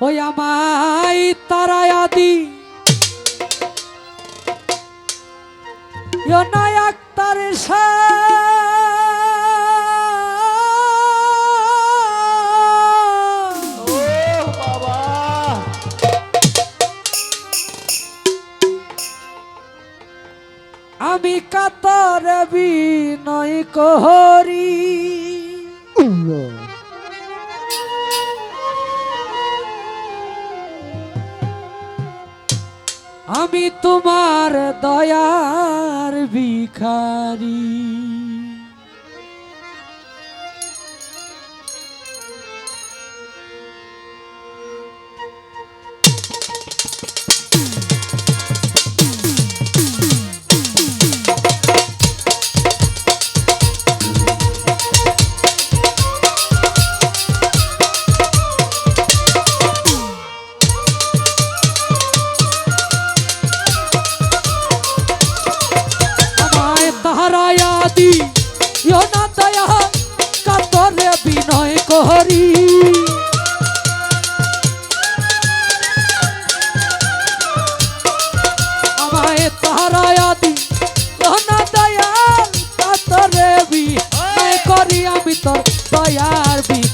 ওই আমায় তারায় আদি আক্তার আমি কাতর বিনয় কহরি। আমি তোমার দয়ার ভিখারি। তাহারায়া দি না দয়া কাতরে বিনয় কহরি। আমায় তাহারায়া দি না দয়া কাতরে বিনয় করি, আমি তোর দয়ার ভিখারি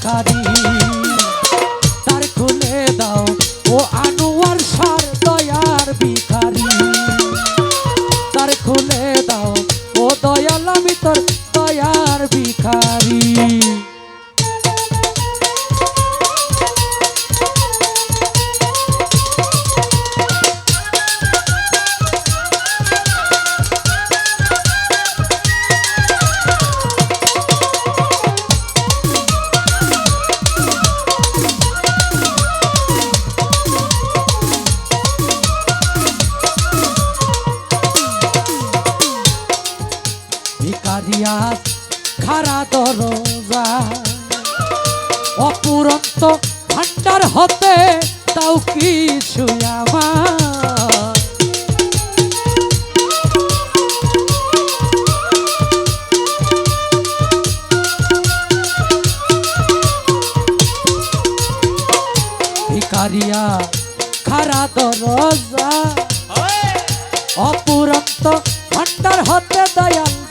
ভান্ডার হতে দয়াল।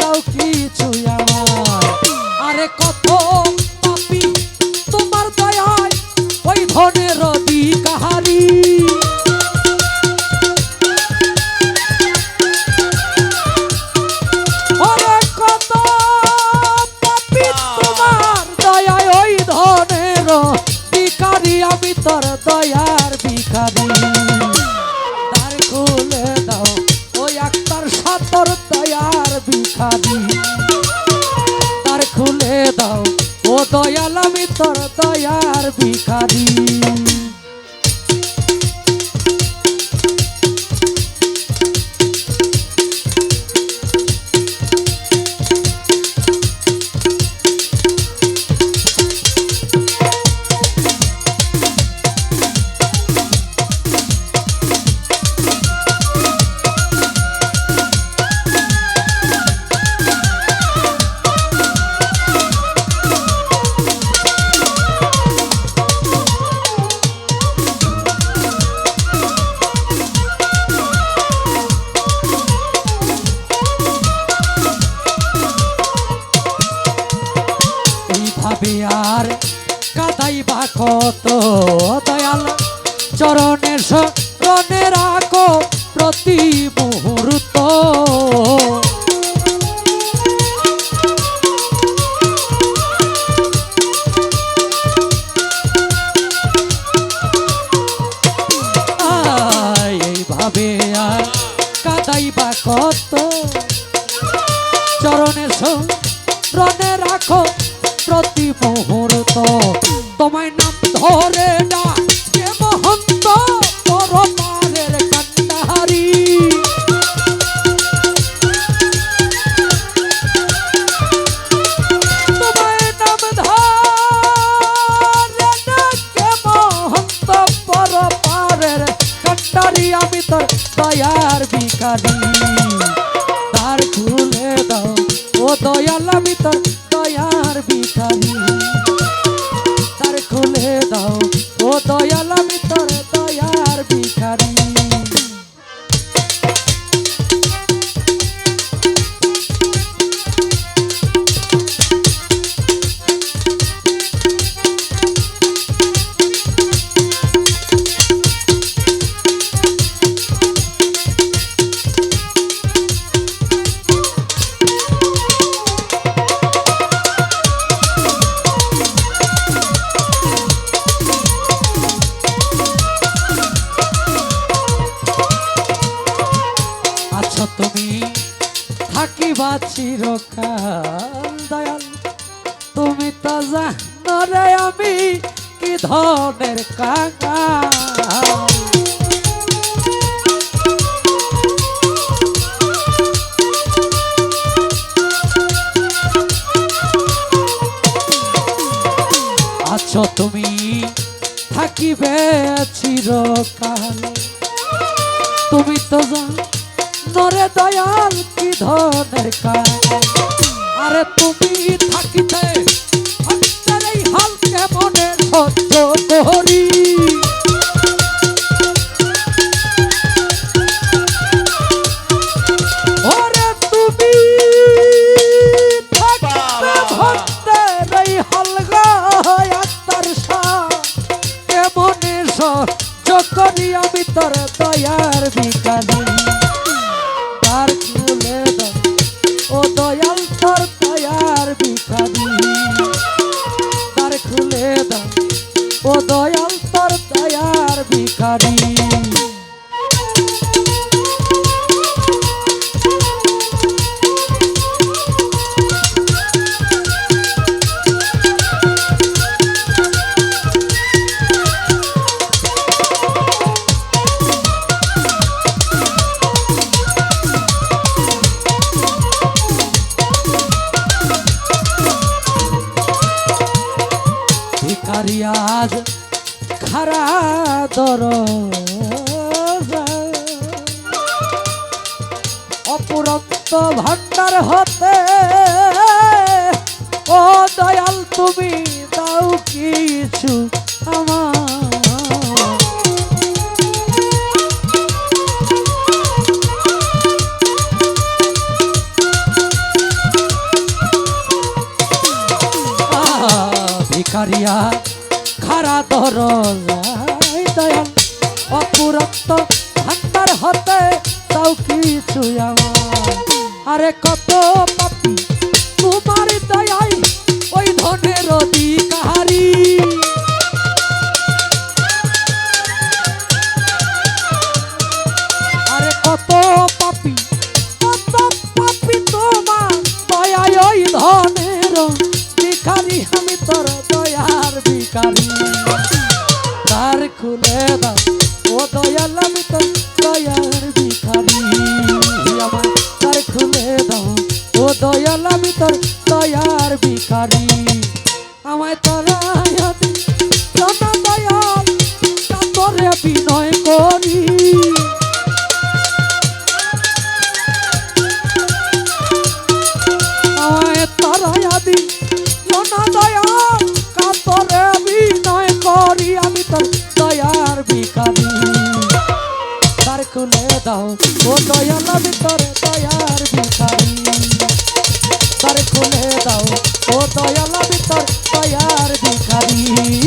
ও দয়াল আমি তোর দয়ার ভিখারি। আর কাদাই বা কত দয়াল। চরণের শরণে রাখো প্রতি মুহূর্ত। এইভাবে আর কাদাই বা কত। চরণের রনে রাখো প্রতি মুহূর্ত। তোমায় নাম ধরে না যে মহন্ত পরমারের কান্ডাহারি তোমায় নাম ধরে না কে মহন্ত পরমারের কান্ডারি। আমি তোর দয়ার ভিখারি। বাঁচি রকাল দয়াল, তুমি তো জানো রে আমি কি ধনের কাকা আছো তুমি, থাকিবে চিরকাল। তুমি তো নরে দয়াল কি ধনের আরে তুমি থাকিতে এই হালকে মনে সহ্য করি আমি তোর দয়ার বিকানি ও দয়াল তোর দয়ার ভিখারি। ভান্ডার হতে। ও দয়াল, তুমি দাও কিছু ভিখারিয়া, খারা ধর দয়াল অপুরন্ত ভান্ডার হতে তাও কিছু আমার। আরে কত পাপি, তোমার দয়াই ওই ধনের অধিকারী। আরে কত পাপি কত পাপি তোমার দয়ায় ওই ধনের ভিখারি, আমি তোর দয়ার ভিখারি। তার খুলে দাও। দাও। ও দয়াল ভিতরে তোর দয়ার ভিখারি। তার খুলে দাও। ও দয়াল ভিতর দয়ার ভিখারি।